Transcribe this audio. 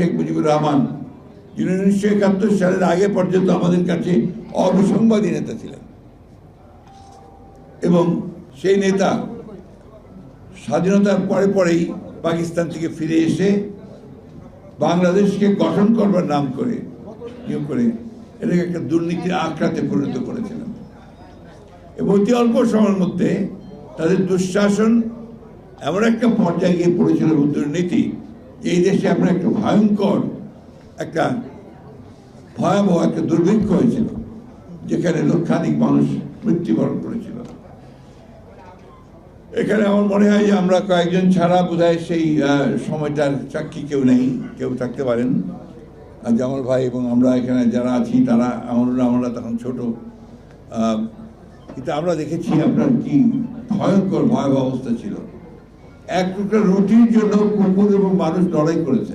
শেখ মুজিবুর রহমান। যিনি উনিশশো একাত্তর সালের আগে পর্যন্ত আমাদের কাছে অবিসংবাদী নেতা ছিলেন। এবং সেই নেতা স্বাধীনতার পরে পরেই পাকিস্তান থেকে ফিরে এসে বাংলাদেশকে গঠন করবার নাম করে, নিয়োগ করে এটাকে একটা দুর্নীতির আঁকড়াতে পরিণত করেছিলেন। এবং অতি অল্প সময়ের মধ্যে তাদের দুঃশাসন এমন একটা পর্যায়ে গিয়ে পড়েছিল দুর্নীতি এই দেশে আপনার একটা ভয়ঙ্কর, একটা ভয়াবহ, একটা দুর্ভিক্ষ হয়েছিল, যেখানে লক্ষাধিক মানুষ মৃত্যুবরণ করেছিল। এখানে আমার মনে হয় যে আমরা কয়েকজন ছাড়া বোধহয় সেই সময়টার সাক্ষী কেউ নেই, কেউ থাকতে পারেন। আর জামাল ভাই এবং আমরা এখানে যারা আছি, তারা আমরা আমরা তখন ছোট। কিন্তু আমরা দেখেছি আপনার কি ভয়ঙ্কর, ভয়াবহ অবস্থা ছিল। এক টুকরা রুটির জন্য কুকুর এবং মানুষ লড়াই করেছে।